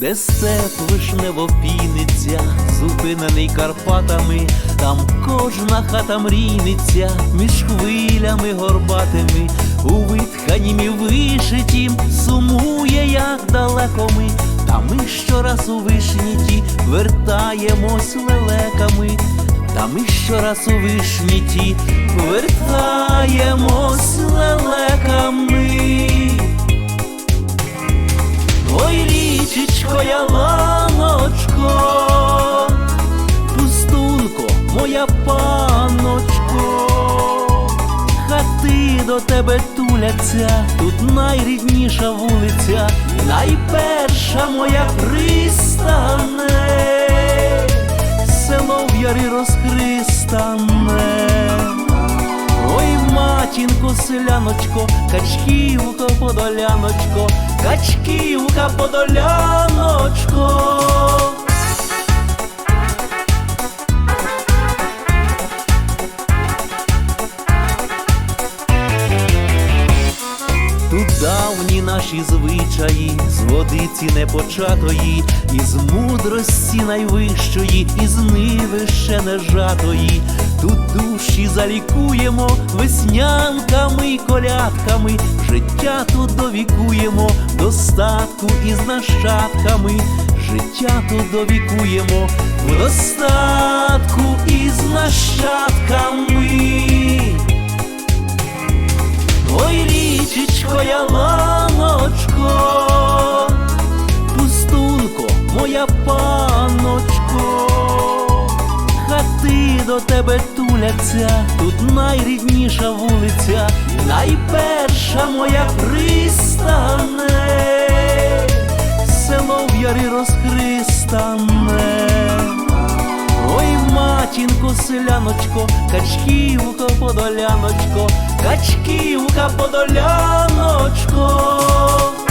де степ вишнево піниться, зупинений Карпатами, там кожна хата мрійниця між хвилями горбатими, у витханім і вишитім сумує, як далеко ми, та ми щораз у вишні ті вертаємось лелеками. Та ми щораз у вишні ті вертаємось лелеками. Тебе туляться, тут найрідніша вулиця, найперша моя пристане, село в ярі розхристане. Ой, матінко, селяночко, качківка подоляночко, качківка подоляночко. Давні наші звичаї, з водиці непочатої, із мудрості найвищої, із ниви ще не жатої. Тут душі залікуємо веснянками й колядками, життя тут довікуємо, достатку із нащадками, життя тут довікуємо, в достатку із нащадками. Річечко, я ланочко, пустунко, моя паночко, хати до тебе туляться, тут найрідніша вулиця, найперша моя пристане, село в ярі розхристане. Матінко, селяночко, качківка подоляночко, качківка подоляночко.